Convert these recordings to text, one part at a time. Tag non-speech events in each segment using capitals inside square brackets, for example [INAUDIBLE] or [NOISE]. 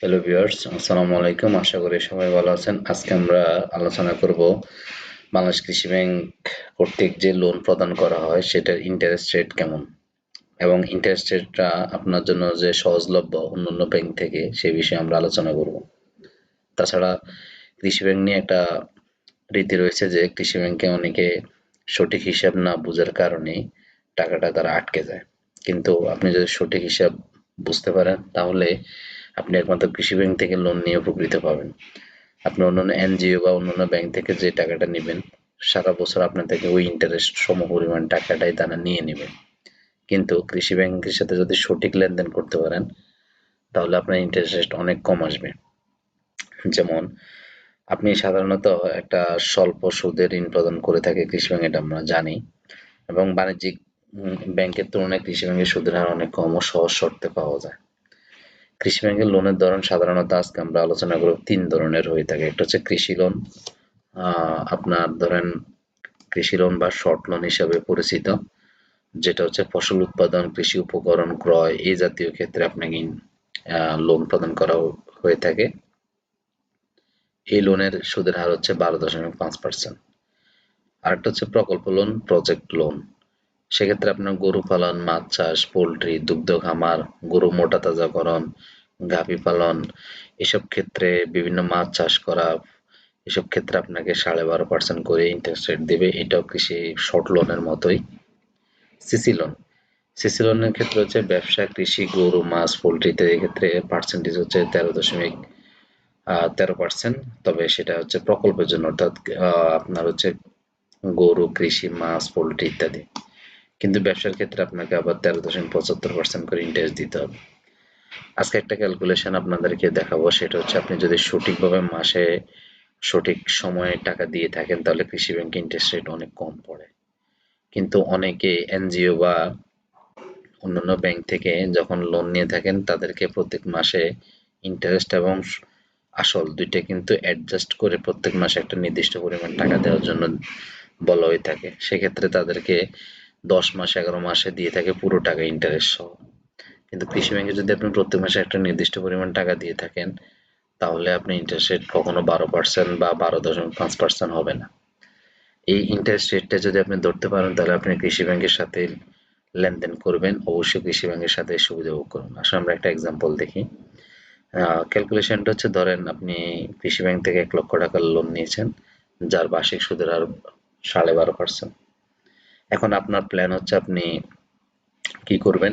Hello viewers আসসালামু আলাইকুম। আশা করি সবাই ভালো আছেন। আজকে আমরা আলোচনা করব বাংলাদেশ কৃষি ব্যাংক কর্তৃক যে লোন প্রদান করা হয়, সেটার ইন্টারেস্ট রেট কেমন? এবং ইন্টারেস্ট রেটটা আপনার জন্য যে সহজলভ্য অন্যান্য ব্যাংক থেকে, সে বিষয়ে আমরা আলোচনা করব। তাছাড়া কৃষি ব্যাংক নিয়ে একটা রীতি রয়েছে যে, কৃষি ব্যাংকে অনেকে সঠিক হিসাব না বোঝার কারণে টাকাটা তারা আটকে যায়। কিন্তু আপনি যদি সঠিক হিসাব বুঝতে পারেন, তাহলে আপনি একমাত্র কৃষি ব্যাংক থেকে লোন নিয়ে উপকৃত পাবেন। আপনি অন্যান্য এনজিও বা অন্যান্য ব্যাংক থেকে যে টাকাটা নেবেন, সারা বছর আপনার থেকে ওই ইন্টারেস্ট সম পরিমাণ টাকাটাই তারা নিয়ে নেবে। কিন্তু কৃষি ব্যাংকের সাথে যদি সঠিক লেনদেন করতে পারেন, তাহলে আপনার ইন্টারেস্ট অনেক কম আসবে। যেমন, আপনি সাধারণত একটা স্বল্প সুদের ঋণ প্রদান করে থাকে কৃষি ব্যাংক এটা আমরা জানি। এবং বাণিজ্যিক ব্যাংকের তুলনায় কৃষি ব্যাংকের সুদের হার অনেক কম ও সহজ শর্তে পাওয়া যায়। কৃষি ব্যাংকের লোনের ধরন সাধারণত আজকে আমরা আলোচনা করব তিন ধরনের হয়ে থাকে। একটা হচ্ছে কৃষি লোন আপনার ধরেন কৃষি লোন বা শর্ট লোন হিসাবে পরিচিত, যেটা হচ্ছে ফসল উৎপাদন, কৃষি উপকরণ, ক্রয় এই জাতীয় ক্ষেত্রে আপনাকে লোন প্রদান করা হয়ে থাকে। এই লোনের সুদের হার হচ্ছে বারো দশমিক পাঁচ পার্সেন্ট আরেকটা হচ্ছে প্রকল্প লোন প্রজেক্ট লোন সেক্ষেত্রে আপনার গরু পালন, মাছ চাষ, পোলট্রি, দুগ্ধ খামার, গরু মোটা তাজাকরণ, গাভী পালন, এসব ক্ষেত্রে বিভিন্ন মাছ চাষ করা, এসব ক্ষেত্রে আপনাকে সাড়ে বারো পার্সেন্ট করে ইন্টারেস্ট রেট দেবে। এটাও কৃষি শর্ট লোনের মতোই। সিসি লোন সিসি লোনের ক্ষেত্রে হচ্ছে ব্যবসা, কৃষি, গরু, মাছ, পোলট্রি ইত্যাদি ক্ষেত্রে পার্সেন্টেজ হচ্ছে তেরো দশমিক তেরো পার্সেন্ট তবে সেটা হচ্ছে প্রকল্পের জন্য। অর্থাৎ আপনার হচ্ছে গরু, কৃষি, মাছ, পোলট্রি ইত্যাদি। কিন্তু ব্যবসার ক্ষেত্রে আপনাকে আবার তেরো দশমিক পঁচাত্তর পার্সেন্ট করে ইন্টারেস্ট দিতে হবে। আজকে একটা ক্যালকুলেশন আপনাদেরকে দেখাবো, সেটা হচ্ছে আপনি যদি সঠিকভাবে মাসে সঠিক সময়ে টাকা দিয়ে থাকেন, তাহলে কৃষি ব্যাংকে ইন্টারেস্ট রেট অনেক কম পড়ে। কিন্তু অনেকে এনজিও বা অন্যান্য ব্যাংক থেকে যখন লোন নিয়ে থাকেন, তাদেরকে প্রত্যেক মাসে ইন্টারেস্ট এবং আসল দুইটা কিন্তু অ্যাডজাস্ট করে প্রত্যেক মাসে একটা নির্দিষ্ট পরিমাণ টাকা দেওয়ার জন্য বলা হয়ে থাকে। সেক্ষেত্রে তাদেরকে দশ মাস, এগারো মাসে দিয়ে থাকে পুরো টাকা ইন্টারেস্ট সহ। কিন্তু কৃষি ব্যাংকে যদি আপনি প্রত্যেক মাসে একটা নির্দিষ্ট পরিমাণ টাকা দিয়ে থাকেন, তাহলে আপনি ইন্টারেস্ট রেট কখনো বারো পার্সেন্ট বা বারো দশমিক পাঁচ পার্সেন্ট হবে না। এই ইন্টারেস্ট রেটটা যদি আপনি ধরতে পারেন, তাহলে আপনি কৃষি ব্যাংকের সাথে লেনদেন করবেন। অবশ্যই কৃষি ব্যাংকের সাথে সুবিধা ভোগ করুন। আসলে আমরা একটা এক্সাম্পল দেখি। ক্যালকুলেশনটা হচ্ছে, ধরেন আপনি কৃষি ব্যাংক থেকে এক লক্ষ টাকার লোন নিয়েছেন, যার বার্ষিক সুদের হার সাড়ে বারো পার্সেন্ট এখন আপনার প্ল্যান হচ্ছে আপনি কি করবেন?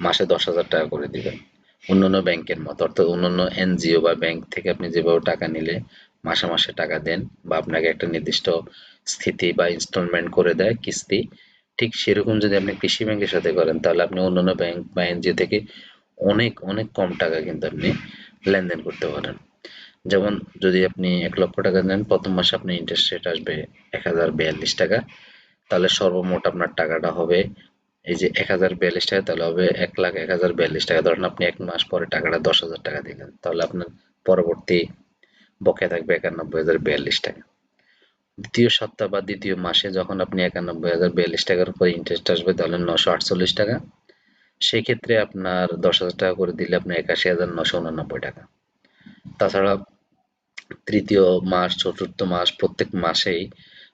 মাসে দশ হাজার টাকা করে দিবেন। অন্যান্য ব্যাংকের মতো, অর্থাৎ অন্যান্য এনজিও বা ব্যাংক থেকে আপনি যেভাবে টাকা নিলে মাসে মাসে টাকা দেন বা আপনাকে একটা নির্দিষ্ট স্থিতি বা ইনস্টলমেন্ট করে দেয় কিস্তি, ঠিক সেরকম যদি আপনি কৃষি ব্যাংকের সাথে করেন, তাহলে আপনি অন্যান্য ব্যাংক বা এনজিও থেকে অনেক অনেক কম টাকা কিন্তু আপনি লেনদেন করতে পারেন। যেমন যদি আপনি এক লক্ষ টাকা নেন প্রথম মাসে আপনি ইন্টারেস্ট রেট আসবে এক হাজার বিয়াল্লিশ টাকা। তাহলে সর্বমোট আপনার টাকাটা হবে এই যে এক হাজার বিয়াল্লিশ টাকা, তাহলে হবে এক লাখ এক হাজার বিয়াল্লিশ টাকা। ধরেন আপনি এক মাস পরে টাকাটা দশ হাজার টাকা দিলেন, তাহলে আপনার পরবর্তী বকেয়া থাকবে একানব্বই হাজার বিয়াল্লিশ টাকা। দ্বিতীয় সপ্তাহ বা দ্বিতীয় মাসে যখন আপনি একানব্বই হাজার বিয়াল্লিশ টাকার উপর ইন্টারেস্ট আসবে, তাহলে নশো আটচল্লিশ টাকা। সেই ক্ষেত্রে আপনার দশ হাজার টাকা করে দিলে আপনার একাশি হাজার নশো উনানব্বই টাকা। তাছাড়া তৃতীয় মাস, চতুর্থ মাস প্রত্যেক মাসেই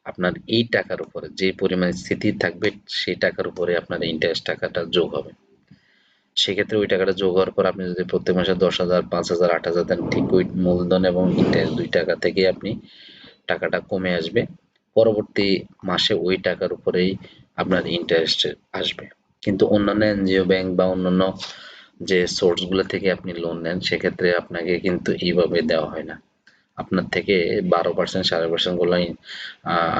আপনার এই টাকার উপরে যে পরিমাণ স্থিতি থাকবে, সেই টাকার উপরে আপনার ইন্টারেস্ট টাকাটা যোগ হবে। সেক্ষেত্রে ওই টাকাটা যোগ হওয়ার পর আপনি যদি প্রত্যেক মাসে দশ হাজার, পাঁচ হাজার, আট হাজার দেন, ঠিক ওই মূলধন এবং ইন্টারেস্ট দুই টাকা থেকে আপনি টাকাটা কমে আসবে। পরবর্তী মাসে ওই টাকার উপরেই আপনার ইন্টারেস্ট আসবে। কিন্তু অন্যান্য এনজিও ব্যাংক বা অন্যান্য যে সোর্সগুলো থেকে আপনি লোন নেন, সেক্ষেত্রে আপনাকে কিন্তু এইভাবে দেওয়া হয় না। আপনার থেকে বারো পার্সেন্ট সাড়ে পার্সেন্টগুলো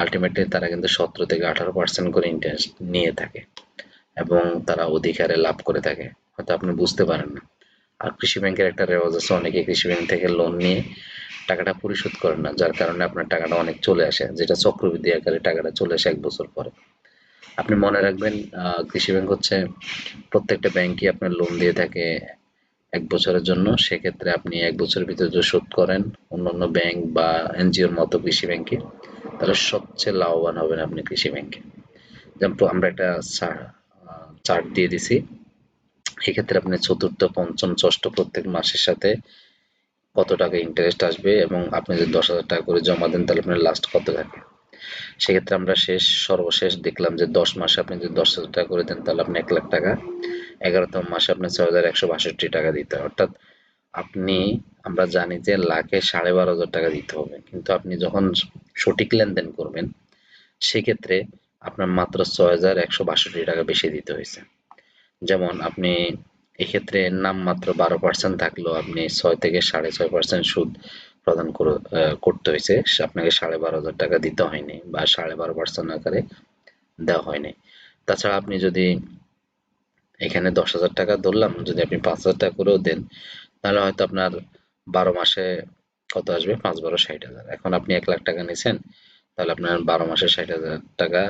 আলটিমেটলি তারা কিন্তু সতেরো থেকে আঠারো পার্সেন্ট করে ইন্টারেস্ট নিয়ে থাকে এবং তারা অধিকারে লাভ করে থাকে। হয়তো আপনি বুঝতে পারেন না। আর কৃষি ব্যাংকের একটা রেওয়াজ আছে, অনেকে কৃষি ব্যাংক থেকে লোন নিয়ে টাকাটা পরিশোধ করেন না, যার কারণে আপনার টাকাটা অনেক চলে আসে, যেটা চক্রবৃদ্ধি আকারে টাকাটা চলে আসে এক বছর পরে। আপনি মনে রাখবেন কৃষি ব্যাংক হচ্ছে প্রত্যেকটা ব্যাংকই আপনার লোন দিয়ে থাকে এক বছরের জন্য, সেক্ষেত্রে আপনি এক বছরের ভিতরে যদি শোধ করেন অন্যান্য ব্যাংক বা এনজিওর মতো কৃষি ব্যাংকে তাহলে সবচেয়ে লাভবান হবেন আপনি কৃষি ব্যাংকে যেমন আমরা একটা চার্ট দিয়ে দিছি। এক্ষেত্রে আপনি চতুর্থ, পঞ্চম, ষষ্ঠ প্রত্যেক মাসের সাথে কত টাকা ইন্টারেস্ট আসবে এবং আপনি যদি দশ হাজার টাকা করে জমা দেন, তাহলে আপনার লাস্ট কত থাকে? সেক্ষেত্রে আমরা শেষ, সর্বশেষ দেখলাম যে দশ মাসে আপনি যদি দশ হাজার টাকা করে দেন, তাহলে আপনি এক লাখ টাকা এগারোতম মাসে আপনার ছয় হাজার একশো বাষট্টি টাকা দিতে হয় অর্থাৎ আপনি, আমরা জানি যে লাখে সাড়ে বারো হাজার টাকা দিতে হবে। কিন্তু আপনি যখন সঠিক লেনদেন করবেন, সেক্ষেত্রে আপনার মাত্র ছয় হাজার একশো বাষট্টি টাকা বেশি দিতে হয়েছে। যেমন আপনি এক্ষেত্রে নামমাত্র বারো পার্সেন্ট থাকলেও আপনি ছয় থেকে সাড়ে ছয় পার্সেন্ট সুদ প্রদান করতে হয়েছে। আপনাকে সাড়ে বারো হাজার টাকা দিতে হয়নি বা সাড়ে বারো পার্সেন্ট আকারে দেওয়া হয়নি। তাছাড়া আপনি যদি এখানে দশ হাজার টাকা ধরলাম, যদি আপনি পাঁচ হাজার টাকা করেও দেন, তাহলে হয়তো আপনার বারো মাসে কত আসবে? পাঁচ বারো ষাট হাজার। এখন আপনি এক লাখ টাকা নিয়েছেন তাহলে আপনার বারো মাসে ষাট হাজার টাকা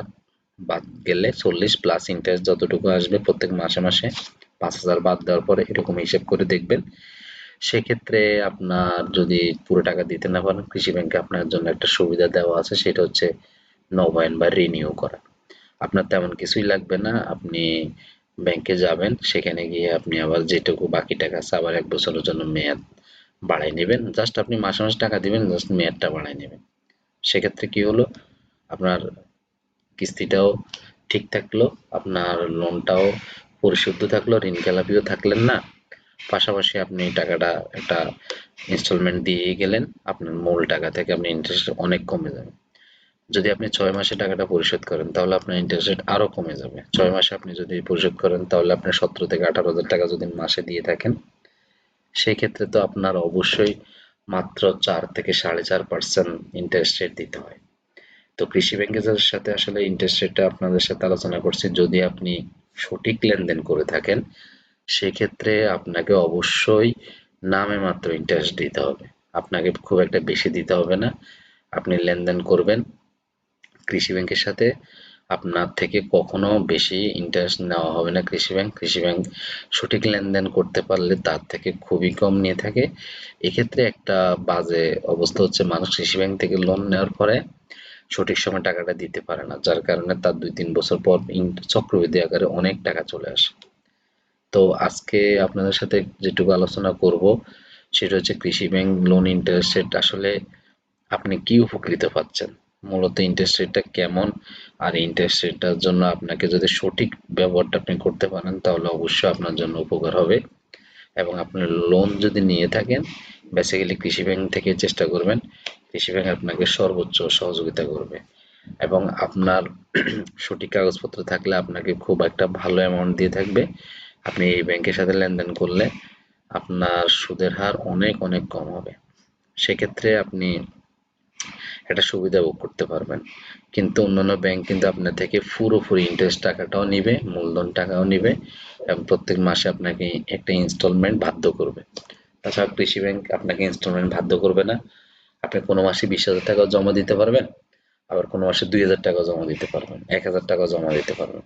বাদ গেলে চল্লিশ প্লাস ইন্টারেস্ট যতটুকু আসবে প্রত্যেক মাসে মাসে পাঁচ হাজার বাদ দেওয়ার পরে এরকম হিসেব করে দেখবেন। সেক্ষেত্রে আপনার যদি পুরো টাকা দিতে না পারেন, কৃষি ব্যাংকে আপনার জন্য একটা সুবিধা দেওয়া আছে, সেটা হচ্ছে নবায়ন বা রিনিউ করা। আপনার তেমন কিছুই লাগবে না, আপনি ব্যাংকে যাবেন, সেখানে গিয়ে আপনি আবার যেটুকু বাকি টাকা আছে আবার এক বছরের জন্য মেয়াদ বাড়াই নেবেন। জাস্ট আপনি মাসে মাসে টাকা দিবেন জাস্ট মেয়াদটা বাড়াই নেবেন। সেক্ষেত্রে কি হলো? আপনার কিস্তিটাও ঠিক থাকল, আপনার লোনটাও পরিশুদ্ধ থাকল, ঋণ খেলাপিও থাকলেন না। পাশাপাশি আপনি টাকাটা একটা ইনস্টলমেন্ট দিয়ে গেলেন, আপনার মূল টাকা থেকে আপনি ইন্টারেস্ট অনেক কমে যাবে। যদি আপনি ছয় মাসে টাকাটা পরিশোধ করেন, তাহলে আপনার ইন্টারেস্ট রেট আরও কমে যাবে। ছয় মাসে আপনি যদি পরিশোধ করেন, তাহলে আপনার সতেরো থেকে আঠারো হাজার টাকা যদি মাসে দিয়ে থাকেন সেই ক্ষেত্রে তো আপনার অবশ্যই মাত্র চার থেকে সাড়ে চার পার্সেন্ট ইন্টারেস্ট রেট দিতে হয়। তো কৃষি ব্যাংকের সাথে আসলে ইন্টারেস্ট রেটটা আপনাদের সাথে আলোচনা করছি, যদি আপনি সঠিক লেনদেন করে থাকেন, সেক্ষেত্রে আপনাকে অবশ্যই নামে মাত্র ইন্টারেস্ট দিতে হবে। আপনাকে খুব একটা বেশি দিতে হবে না। আপনি লেনদেন করবেন কৃষি ব্যাংকের সাথে আপনার থেকে কখনো বেশি ইন্টারেস্ট নেওয়া হবে না কৃষি ব্যাংক কৃষি ব্যাংক সঠিক লেনদেন করতে পারলে তার থেকে খুবই কম নিয়ে থাকে। এক্ষেত্রে একটা বাজে অবস্থা হচ্ছে, মানুষ কৃষি ব্যাংক থেকে লোন নেওয়ার পরে সঠিক সময় টাকাটা দিতে পারে না, যার কারণে তার দুই তিন বছর পর চক্রবৃদ্ধি আকারে অনেক টাকা চলে আসে। তো আজকে আপনাদের সাথে যেটুকু আলোচনা করব, সেটা হচ্ছে কৃষি ব্যাংক লোন ইন্টারেস্ট আসলে আপনি কি উপকৃত পাচ্ছেন? মূলত ইন্টারেস্ট রেটটা কেমন? আর ইন্টারেস্ট রেটটার জন্য আপনাকে যদি সঠিক ব্যবহারটা আপনি করতে পারেন, তাহলে অবশ্যই আপনার জন্য উপকার হবে। এবং আপনি লোন যদি নিয়ে থাকেন বেসিক্যালি কৃষি ব্যাংক থেকে চেষ্টা করবেন, কৃষি ব্যাংক আপনাকে সর্বোচ্চ সহযোগিতা করবে। এবং আপনার [CLEARS THROAT] সঠিক কাগজপত্র থাকলে আপনাকে খুব একটা ভালো অ্যামাউন্ট দিয়ে থাকবে। আপনি এই ব্যাংকের সাথে লেনদেন করলে আপনার সুদের হার অনেক অনেক কম হবে। সেক্ষেত্রে আপনি একটা সুবিধা ভোগ করতে পারবেন। কিন্তু অন্যান্য ব্যাংক কিন্তু আপনার থেকে পুরোপুরি ইন্টারেস্ট টাকাটাও নিবে, মূলধন টাকাও নিবে এবং প্রত্যেক মাসে আপনাকে একটা ইনস্টলমেন্ট বাধ্য করবে। তাছাড়া কৃষি ব্যাংক আপনাকে ইনস্টলমেন্ট বাধ্য করবে না। আপনি কোনো মাসে বিশ হাজার টাকাও জমা দিতে পারবেন, আবার কোনো মাসে দুই হাজার টাকা জমা দিতে পারবেন, এক হাজার টাকা জমা দিতে পারবেন।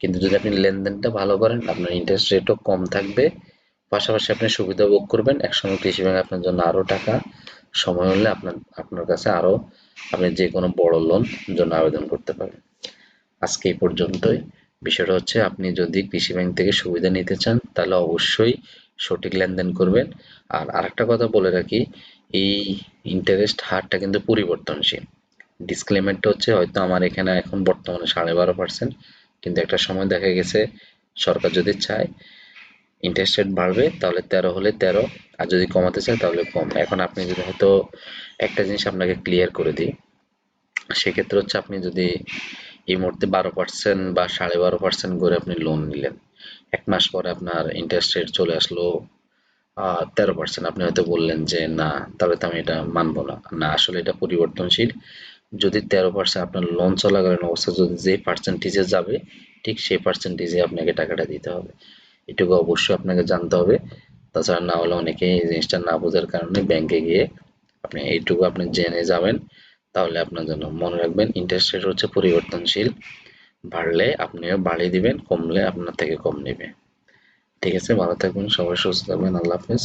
কিন্তু যদি আপনি লেনদেনটা ভালো করেন, আপনার ইন্টারেস্ট রেটও কম থাকবে, পাশাপাশি আপনি সুবিধা ভোগ করবেন। একসঙ্গে কৃষি ব্যাংক আপনার জন্য আরও টাকা সময় হলে আপনার আপনার কাছে আরও আপনি যে কোনো বড় লোন জন্য আবেদন করতে পারেন। আজকে এই পর্যন্তই। বিষয়টা হচ্ছে আপনি যদি কৃষি ব্যাংক থেকে সুবিধা নিতে চান, তাহলে অবশ্যই সঠিক লেনদেন করবেন। আর আরেকটা কথা বলে রাখি, এই ইন্টারেস্ট হারটা কিন্তু পরিবর্তনশীল। ডিসক্লেমারটা হচ্ছে, হয়তো আমার এখানে এখন বর্তমানে সাড়ে বারো পার্সেন্ট কিন্তু একটা সময় দেখা গেছে, সরকার যদি চায় ইন্টারেস্ট রেট বাড়বে, তাহলে তেরো হলে তেরো আর যদি কমাতে চায় তাহলে কম। এখন আপনি যদি হয়তো একটা জিনিস আপনাকে ক্লিয়ার করে দিই, সেক্ষেত্রে হচ্ছে আপনি যদি এই মুহূর্তে বারো পার্সেন্ট বা সাড়ে বারো পার্সেন্ট করে আপনি লোন নিলেন, এক মাস পরে আপনার ইন্টারেস্ট রেট চলে আসলো তেরো পার্সেন্ট আপনি হয়তো বললেন যে, না, তাহলে তো আমি এটা মানবো না। না, আসলে এটা পরিবর্তনশীল। যদি তেরো পার্সেন্ট আপনার লোন চলাকালীন অবস্থা যদি যে পার্সেন্টেজে যাবে, ঠিক সেই পার্সেন্টেজে আপনাকে টাকাটা দিতে হবে। এটুকু অবশ্যই আপনাকে জানতে হবে। তাছাড়া না হলে অনেকে এই জিনিসটা না বোঝার কারণে ব্যাংকে গিয়ে আপনি এইটুকু আপনি জেনে যাবেন। তাহলে আপনার জন্য মনে রাখবেন ইন্টারেস্ট রেট হচ্ছে পরিবর্তনশীল। বাড়লে আপনিও বাড়িয়ে দিবেন, কমলে আপনার থেকে কম নেবে। ঠিক আছে, ভালো থাকবেন, সবাই সুস্থ থাকবেন, আল্লাহ হাফেজ।